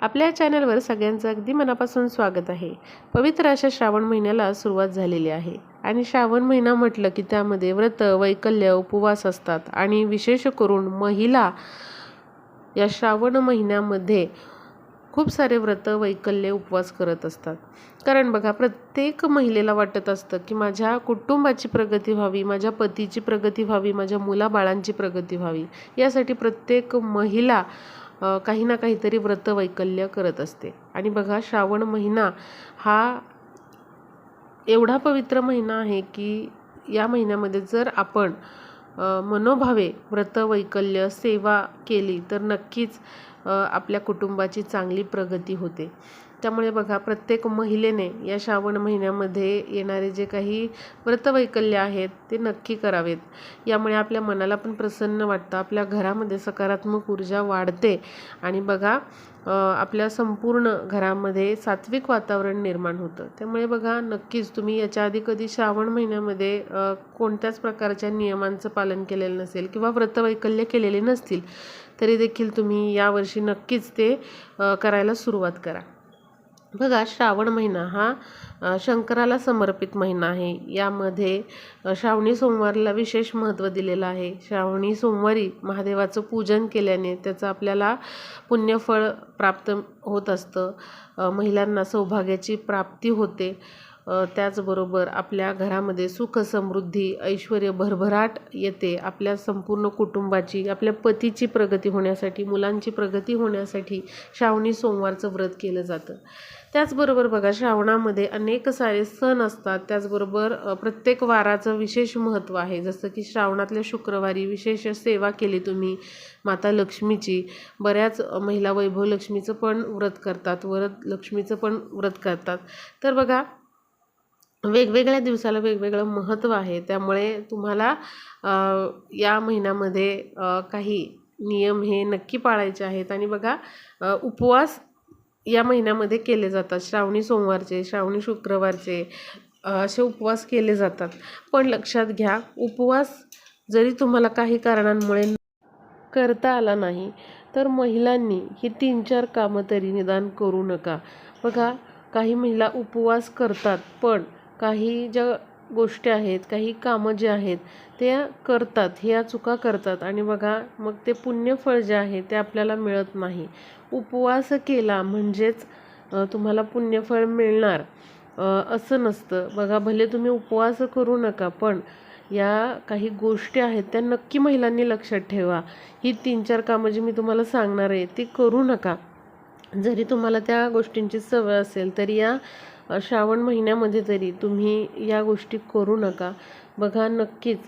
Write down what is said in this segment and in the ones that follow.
आपल्या चॅनलवर सगळ्यांचं अगदी मनापासून स्वागत आहे. पवित्र अशा श्रावण महिन्याला सुरुवात झालेली आहे. आणि श्रावण महिना म्हटलं की त्यामध्ये व्रत वैकल्य उपवास असतात. आणि विशेष करून महिला या श्रावण महिन्यामध्ये खूप सारे व्रत वैकल्य उपवास करत असतात. कारण बघा प्रत्येक महिलेला वाटत असतं की माझ्या कुटुंबाची प्रगती व्हावी माझ्या पतीची प्रगती व्हावी माझ्या मुलाबाळांची प्रगती व्हावी. यासाठी प्रत्येक महिला काही ना काहीतरी व्रत वैकल्य करत असते. आणि बघा श्रावण महिना हा एवढा पवित्र महिना आहे की या महिन्यामध्ये जर आपण मनोभावे व्रत वैकल्य सेवा केली तर नक्कीच आपल्या कुटुंबाची चांगली प्रगती होते. त्यामुळे बघा प्रत्येक महिलेने या श्रावण महिन्यामध्ये येणारे जे काही व्रतवैकल्य आहेत ते नक्की करावेत. यामुळे आपल्या मनाला पण प्रसन्न वाटतं आपल्या घरामध्ये सकारात्मक ऊर्जा वाढते आणि बघा आपल्या संपूर्ण घरामध्ये सात्विक वातावरण निर्माण होतं. त्यामुळे बघा नक्कीच तुम्ही याच्या आधी कधी श्रावण महिन्यामध्ये कोणत्याच प्रकारच्या नियमांचं पालन केलेलं नसेल किंवा व्रतवैकल्य केलेले नसतील तरी देखील तुम्ही यावर्षी नक्कीच ते करायला सुरुवात करा. बघा श्रावण महिना हा शंकराला समर्पित महिना आहे. यामध्ये श्रावणी सोमवारला विशेष महत्त्व दिलेलं आहे. श्रावणी सोमवारी महादेवाचं पूजन केल्याने त्याचं आपल्याला पुण्यफळ प्राप्त होत असतं. महिलांना सौभाग्याची प्राप्ती होते. त्याचबरोबर आपल्या घरामध्ये सुख समृद्धी ऐश्वर भरभराट येते. आपल्या संपूर्ण कुटुंबाची आपल्या पतीची प्रगती होण्यासाठी मुलांची प्रगती होण्यासाठी श्रावणी सोमवारचं व्रत केलं जातं. त्याचबरोबर बघा श्रावणामध्ये अनेक सारे सण असतात. त्याचबरोबर प्रत्येक वाराचं विशेष महत्त्व आहे. जसं की श्रावणातल्या शुक्रवारी विशेष सेवा केली तुम्ही माता लक्ष्मीची. बऱ्याच महिला वैभव लक्ष्मीचं पण व्रत करतात व्रत लक्ष्मीचं पण व्रत करतात. तर बघा वेगवेगळ्या दिवसाला वेगवेगळं महत्त्व आहे. त्यामुळे तुम्हाला या महिन्यामध्ये काही नियम हे नक्की पाळायचे आहेत. आणि बघा उपवास या महिन्यामध्ये केले जातात. श्रावणी सोमवारचे श्रावणी शुक्रवारचे असे उपवास केले जातात. पण लक्षात घ्या उपवास जरी तुम्हाला काही कारणांमुळे करता आला नाही तर महिलांनी ही तीन चार कामं तरी निदान करू नका. बघा काही महिला उपवास करतात पण काही ज्या गोष्टी आहेत काही कामं जे आहेत ते करतात ह्या चुका करतात. आणि बघा मग ते पुण्यफळ जे आहे ते आपल्याला मिळत नाही. उपवास केला म्हणजेच तुम्हाला पुण्यफळ मिळणार. असं नसतं. बघा भले तुम्ही उपवास करू नका पण या काही गोष्टी आहेत त्या नक्की महिलांनी लक्षात ठेवा. ही तीन चार कामं जी मी तुम्हाला सांगणार आहे ती करू नका. जरी तुम्हाला त्या गोष्टींची सवय असेल तरी या श्रावण महिन्यामध्ये तरी तुम्ही या गोष्टी करू नका. बघा नक्कीच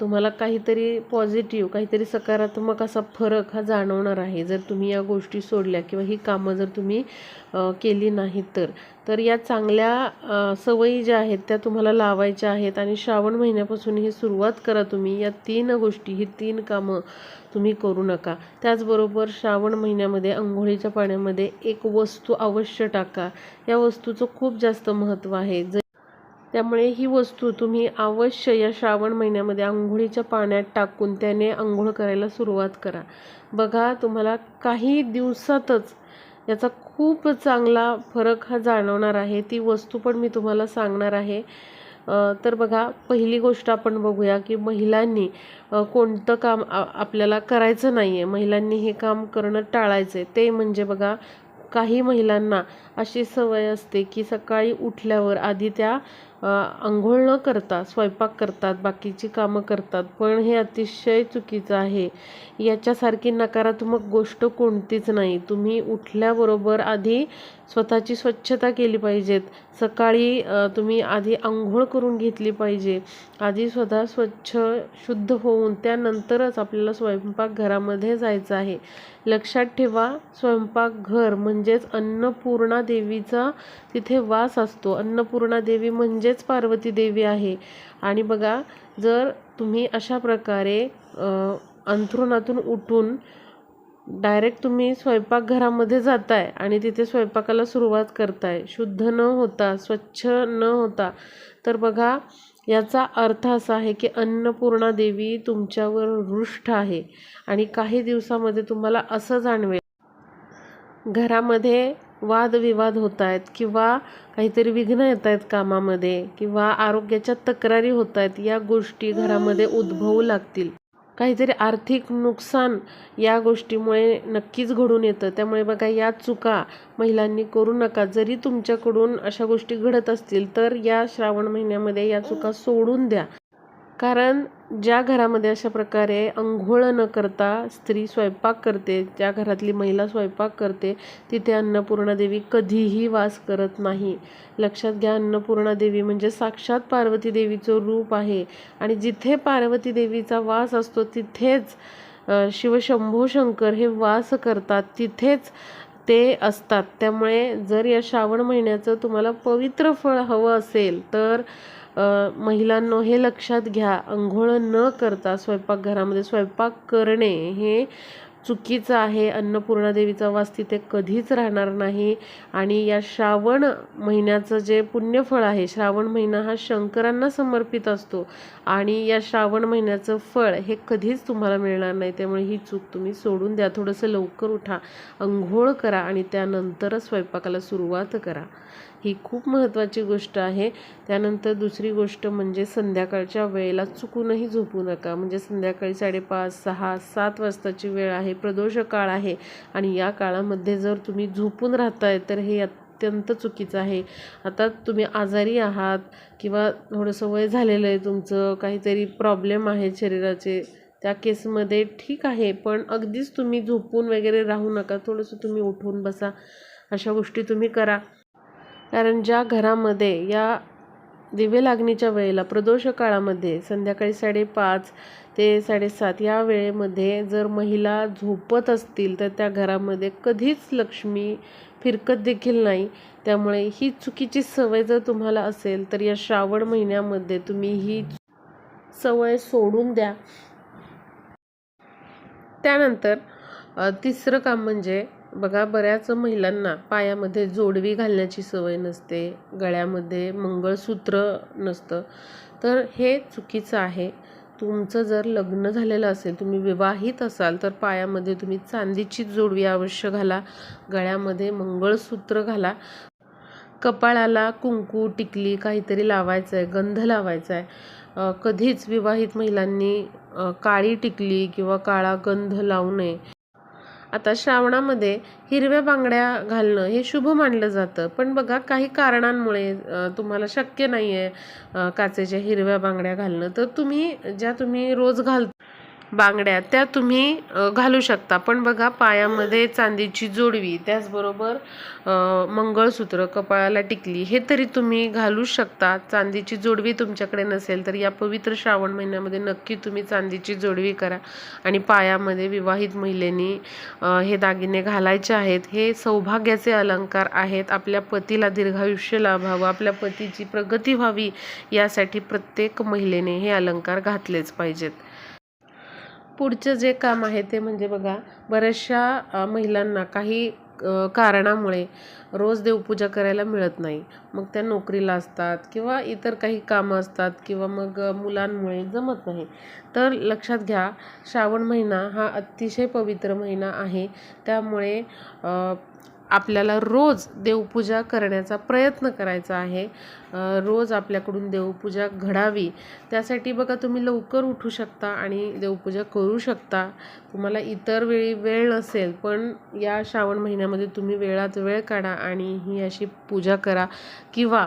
तुम्हाला काहीतरी पॉझिटिव्ह काहीतरी सकारात्मक असा फरक हा जाणवणार आहे. जर तुम्ही या गोष्टी सोडल्या किंवा ही कामं जर तुम्ही केली नाहीत तर. तर या चांगल्या सवयी ज्या आहेत त्या तुम्हाला लावायच्या आहेत आणि श्रावण महिन्यापासून ही सुरुवात करा तुम्ही. या तीन गोष्टी ही तीन कामं तुम्ही करू नका. त्याचबरोबर श्रावण महिन्यामध्ये अंघोळीच्या पाण्यामध्ये एक वस्तू अवश्य टाका. या वस्तूचं खूप जास्त महत्त्व आहे. जर त्यामुळे ही वस्तू तुम्ही अवश्य या श्रावण महिन्यामध्ये आंघोळीच्या पाण्यात टाकून त्याने आंघोळ करायला सुरुवात करा. बघा तुम्हाला काही दिवसातच याचा खूप चांगला फरक हा जाणवणार आहे. ती वस्तू पण मी तुम्हाला सांगणार आहे. तर बघा पहिली गोष्ट आपण बघूया की महिलांनी कोणतं काम आपल्याला करायचं नाही आहे महिलांनी हे काम करणं टाळायचं आहे ते म्हणजे बघा काही महिलांना अशी सवय असते की सकाळी उठल्यावर आधी त्या आंघोळ न करता स्वयंपाक करतात बाकीची कामं करतात. पण हे अतिशय चुकीचं आहे. याच्यासारखी नकारात्मक गोष्ट कोणतीच नाही. तुम्ही उठल्याबरोबर आधी स्वतःची स्वच्छता केली पाहिजेत. सकाळी तुम्ही आधी आंघोळ करून घेतली पाहिजे. आधी स्वतः स्वच्छ शुद्ध होऊन त्यानंतरच आपल्याला स्वयंपाकघरामध्ये जायचं आहे. लक्षात ठेवा स्वयंपाकघर म्हणजेच अन्नपूर्णा देवीचा तिथे वास असतो. अन्नपूर्णा देवी म्हणजे म्हणजेच पार्वती देवी आहे. आणि बघा जर तुम्ही अशा प्रकारे अंथरुणातून उठून डायरेक्ट तुम्ही स्वयंपाकघरामध्ये जाताय आणि तिथे स्वयंपाकाला सुरुवात करताय शुद्ध न होता स्वच्छ न होता तर बघा याचा अर्थ असा आहे की अन्नपूर्णा देवी तुमच्यावर रुष्ट आहे आणि काही दिवसामध्ये तुम्हाला असं जाणवेल. घरामध्ये वादविवाद होत आहेत किंवा काहीतरी विघ्न येत आहेत कामामध्ये किंवा आरोग्याच्या तक्रारी होत आहेत या गोष्टी घरामध्ये उद्भवू लागतील. काहीतरी आर्थिक नुकसान या गोष्टीमुळे नक्कीच घडून येतं. त्यामुळे बघा या चुका महिलांनी करू नका. जरी तुमच्याकडून अशा गोष्टी घडत असतील तर या श्रावण महिन्यामध्ये या चुका सोडून द्या. कारण ज्या घरामध्ये अशा प्रकारे अंघोळ न करता स्त्री स्वयंपाक करते ज्या घरातली महिला स्वयंपाक करते तिथे अन्नपूर्णा देवी कधीही वास करत नाही. लक्षात घ्या अन्नपूर्णा देवी म्हणजे साक्षात पार्वती देवीचं रूप आहे. आणि जिथे पार्वती देवीचा वास असतो तिथेच अ, शिवशंभो शंकर हे वास करतात तिथेच ते असतात. त्यामुळे जर या श्रावण महिन्याचं तुम्हाला पवित्र फळ हवं असेल तर महिलांनो हे लक्षात घ्या. अंघोळ न करता स्वयंपाकघरामध्ये स्वयंपाक करणे हे चुकीचं आहे. अन्नपूर्णा देवीचा वास तिथे कधीच राहणार नाही. आणि या श्रावण महिन्याचं जे पुण्यफळ आहे श्रावण महिना हा शंकरांना समर्पित असतो. आणि या श्रावण महिन्याचं फळ हे कधीच तुम्हाला मिळणार नाही. त्यामुळे ही चूक तुम्ही सोडून द्या. थोडंसं लवकर उठा. अंघोळ करा आणि त्यानंतरच स्वयंपाकाला सुरुवात करा. ही खूप महत्त्वाची गोष्ट आहे. त्यानंतर दुसरी गोष्ट म्हणजे संध्याकाळच्या वेळेला चुकूनही झोपू नका. म्हणजे संध्याकाळी साडेपाच सहा सात वाजताची वेळ आहे. प्रदोष काळ आहे. आणि या काळामध्ये जर तुम्ही झोपून राहताय तर हे अत्यंत चुकीचं आहे. आता तुम्ही आजारी आहात किंवा थोडंसं वय झालेलं आहे तुमचं काहीतरी प्रॉब्लेम आहे शरीराचे त्या केसमध्ये ठीक आहे. पण अगदीच तुम्ही झोपून वगैरे राहू नका. थोडंसं तुम्ही उठून बसा. अशा गोष्टी तुम्ही करा. कारण ज्या घरामध्ये या दिवे लागणीच्या वेळेला प्रदोष काळामध्ये संध्याकाळी साडेपाच ते साडेसात या वेळेमध्ये जर महिला झोपत असतील तर त्या घरामध्ये कधीच लक्ष्मी फिरकत देखील नाही. त्यामुळे ही चुकीची सवय जर तुम्हाला असेल तर या श्रावण महिन्यामध्ये तुम्ही ही सवय सोडून द्या. त्यानंतर तिसरं काम म्हणजे बघा बऱ्याच महिलांना पायामध्ये जोडवी घालण्याची सवय नसते गळ्यामध्ये मंगळसूत्र नसतं. तर हे चुकीचं आहे. तुमचं जर लग्न झालेलं असेल तुम्ही विवाहित असाल तर पायामध्ये तुम्ही चांदीची जोडवी अवश्य घाला गळ्यामध्ये मंगळसूत्र घाला. कपाळाला कुंकू टिकली काहीतरी लावायचं आहे गंध लावायचा आहे कधीच विवाहित महिलांनी काळी टिकली किंवा काळा गंध लावू नये. आता श्रावणामध्ये हिरव्या बांगड्या घालणं हे शुभ मानलं जातं. पण बघा काही कारणांमुळे तुम्हाला शक्य नाही आहे काचेच्या हिरव्या बांगड्या घालणं. तर तुम्ही ज्या तुम्ही रोज घाल बांगड्या त्या तुम्ही घालू शकता. पण बघा पायामध्ये चांदीची जोडवी त्याचबरोबर मंगळसूत्र कपाळाला टिकली हे तरी तुम्ही घालू शकता. चांदीची जोडवी तुमच्याकडे नसेल तर या पवित्र श्रावण महिन्यामध्ये नक्की तुम्ही चांदीची जोडवी करा. आणि पायामध्ये विवाहित महिलेनी हे दागिने घालायचे आहेत. हे सौभाग्याचे अलंकार आहेत. आपल्या पतीला दीर्घायुष्य लाभावं आपल्या पतीची प्रगती व्हावी यासाठी प्रत्येक महिलेने हे अलंकार घातलेच पाहिजेत. पुढचं जे काम आहे ते म्हणजे बघा बऱ्याचशा महिलांना काही कारणामुळे रोज देवपूजा करायला मिळत नाही. मग त्या नोकरीला असतात किंवा इतर काही कामं असतात किंवा मग मुलांमुळे जमत नाही. तर लक्षात घ्या श्रावण महिना हा अतिशय पवित्र महिना आहे. त्यामुळे आपल्याला रोज देवपूजा करण्याचा प्रयत्न करायचा आहे. रोज आपल्याकडून देवपूजा घडावी. त्यासाठी बघा तुम्ही लवकर उठू शकता आणि देवपूजा करू शकता. तुम्हाला इतर वेळी वेळ नसेल पण या श्रावण महिन्यामध्ये तुम्ही वेळात वेळ काढा आणि ही अशी पूजा करा. किंवा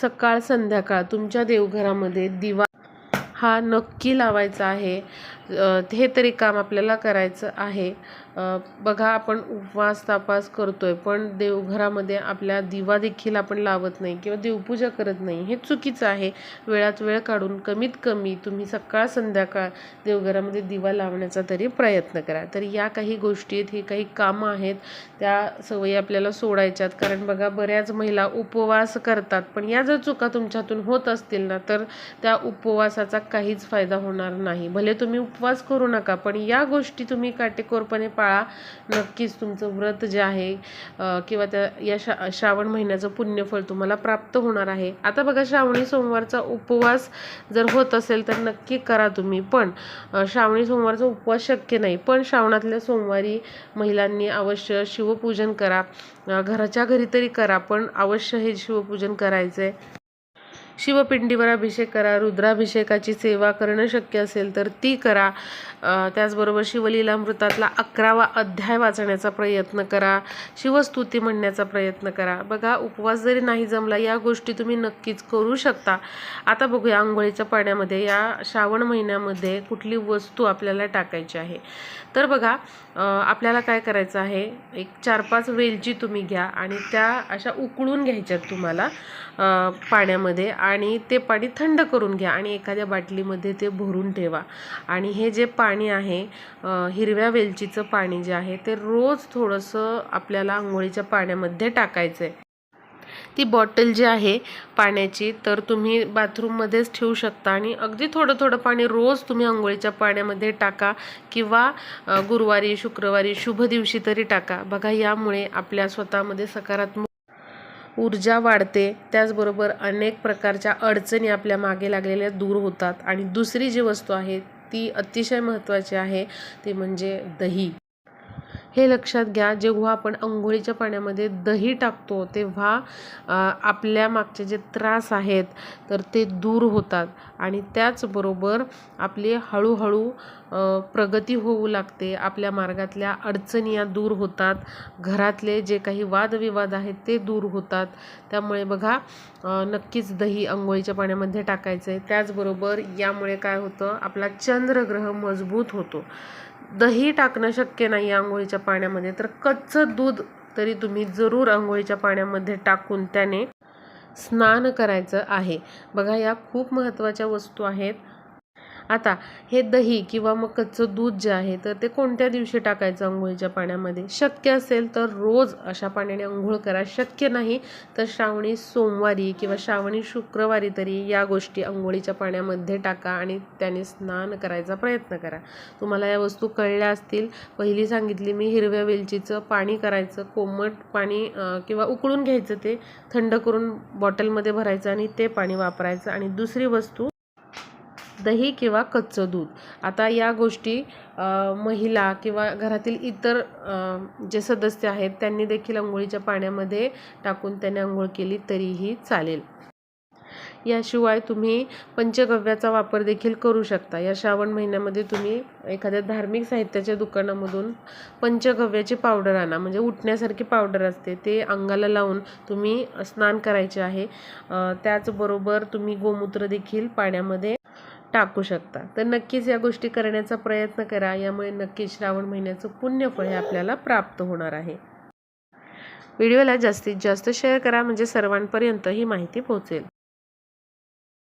सकाळ संध्याकाळ तुमच्या देवघरामध्ये दिवा हा नक्की लावायचा आहे. हे तरी काम आपल्याला करायचं आहे. बघा आपण उपवास तापास करतोय पण देवघरामध्ये आपल्या दिवा देखील आपण लावत नाही किंवा देवपूजा करत नाही. हे चुकीचं आहे. वेळात वेळ काढून कमीत कमी तुम्ही सकाळ संध्याकाळ देवघरामध्ये दिवा लावण्याचा तरी प्रयत्न करा. तर या काही गोष्टी आहेत ही काही कामं आहेत. त्या सवयी आपल्याला सोडायच्यात. कारण बघा बऱ्याच महिला उपवास करतात पण या जर चुका तुमच्यातून होत असतील ना तर त्या उपवासाचा काहीच फायदा होणार नाही. भले तुम्ही उपवास करू नका पण या गोष्टी तुम्ही काटेकोरपणे पाळा. नक्कीच तुमचं व्रत जे आहे किंवा त्या या शा श्रावण महिन्याचं पुण्यफळ तुम्हाला प्राप्त होणार आहे. आता बघा श्रावणी सोमवारचा उपवास जर होत असेल तर नक्की करा तुम्ही पण श्रावणी सोमवारचा उपवास शक्य नाही. पण श्रावणातल्या सोमवारी महिलांनी अवश्य शिवपूजन करा. घराच्या घरी तरी करा पण अवश्य हे शिवपूजन करायचं आहे शिवपिंडीवर अभिषेक करा रुद्राभिषेकाची सेवा करणं शक्य असेल तर ती करा. त्याचबरोबर शिवलीलामृतातला अकरावा अध्याय वाचण्याचा प्रयत्न करा. शिवस्तुती म्हणण्याचा प्रयत्न करा. बघा उपवास जरी नाही जमला या गोष्टी तुम्ही नक्कीच करू शकता. आता बघूया आंघोळीच्या पाण्यामध्ये या श्रावण महिन्यामध्ये कुठली वस्तू आपल्याला टाकायची आहे. तर बघा आपल्याला काय करायचं आहे? एक चार पाच वेलची तुम्ही घ्या आणि त्या अशा उकळून घ्यायच्यात तुम्हाला पाण्यामध्ये. आणि ते पाणी थंड करून घ्या आणि एखाद्या बाटलीमध्ये ते भरून ठेवा. आणि हे जे पाणी आहे हिरव्या वेलचीचं पाणी जे आहे ते रोज थोडंसं आपल्याला आंघोळीच्या पाण्यामध्ये टाकायचं आहे ती बॉटल जी आहे पाण्याची तर तुम्ही बाथरूममध्येच ठेवू शकता आणि अगदी थोडं थोडं पाणी रोज तुम्ही आंघोळीच्या पाण्यामध्ये टाका किंवा गुरुवारी शुक्रवारी शुभ दिवशी तरी टाका. बघा यामुळे आपल्या स्वतःमध्ये सकारात्मक ऊर्जा वाढते त्याचबरोबर अनेक प्रकारच्या अडचणी आपल्या मागे लागलेल्या दूर होतात. आणि दुसरी जी वस्तू आहे ती अतिशय महत्त्वाची आहे ती म्हणजे दही. हे लक्षात घ्या जेव्हा आपण अंघोळीच्या पाण्यामध्ये दही टाकतो तेव्हा आपल्या मागचे जे त्रास आहेत तर ते दूर होतात आणि त्याचबरोबर आपली हळूहळू प्रगती होऊ लागते. आपल्या मार्गातल्या अडचणी या दूर होतात. घरातले जे काही वादविवाद आहेत ते दूर होतात. त्यामुळे बघा नक्कीच दही अंघोळीच्या पाण्यामध्ये टाकायचं आहे त्याचबरोबर यामुळे काय होतं आपला चंद्रग्रह मजबूत होतो. दही टाकणं शक्य नाही आंघोळीच्या पाण्यामध्ये तर कच्चं दूध तरी तुम्ही जरूर आंघोळीच्या पाण्यामध्ये टाकून त्याने स्नान करायचं आहे. बघा या खूप महत्त्वाच्या वस्तू आहेत. आता हे दही किंवा मग कच्चं दूध जे आहे तर ते कोणत्या दिवशी टाकायचं आंघोळीच्या पाण्यामध्ये? शक्य असेल तर रोज अशा पाण्याने आंघोळ करा. शक्य नाही तर श्रावणी सोमवारी किंवा श्रावणी शुक्रवारी तरी या गोष्टी आंघोळीच्या पाण्यामध्ये टाका आणि त्याने स्नान करायचा प्रयत्न करा. तुम्हाला या वस्तू कळल्या असतील. पहिली सांगितली मी हिरव्या वेलचीचं पाणी करायचं कोमट पाणी किंवा उकळून घ्यायचं ते थंड करून बॉटलमध्ये भरायचं आणि ते पाणी वापरायचं. आणि दुसरी वस्तू दही किंवा कच्चं दूध. आता या गोष्टी महिला किंवा घरातील इतर जे सदस्य आहेत त्यांनी देखील आंघोळीच्या पाण्यामध्ये टाकून त्याने आंघोळ केली तरीही चालेल. याशिवाय तुम्ही पंचगव्याचा वापर देखील करू शकता. या श्रावण महिन्यामध्ये तुम्ही एखाद्या धार्मिक साहित्याच्या दुकानामधून पंचगव्याची पावडर आणा. म्हणजे उठण्यासारखी पावडर असते. ते अंगाला लावून तुम्ही स्नान करायचे आहे. त्याचबरोबर तुम्ही गोमूत्र देखील पाण्यामध्ये टाकू शकता. तर नक्कीच या गोष्टी करण्याचा प्रयत्न करा. यामुळे नक्कीच श्रावण महिन्याचं पुण्यफळ हे आपल्याला प्राप्त होणार आहे. व्हिडिओला जास्तीत जास्त शेअर करा. म्हणजे सर्वांपर्यंत ही माहिती पोहोचेल.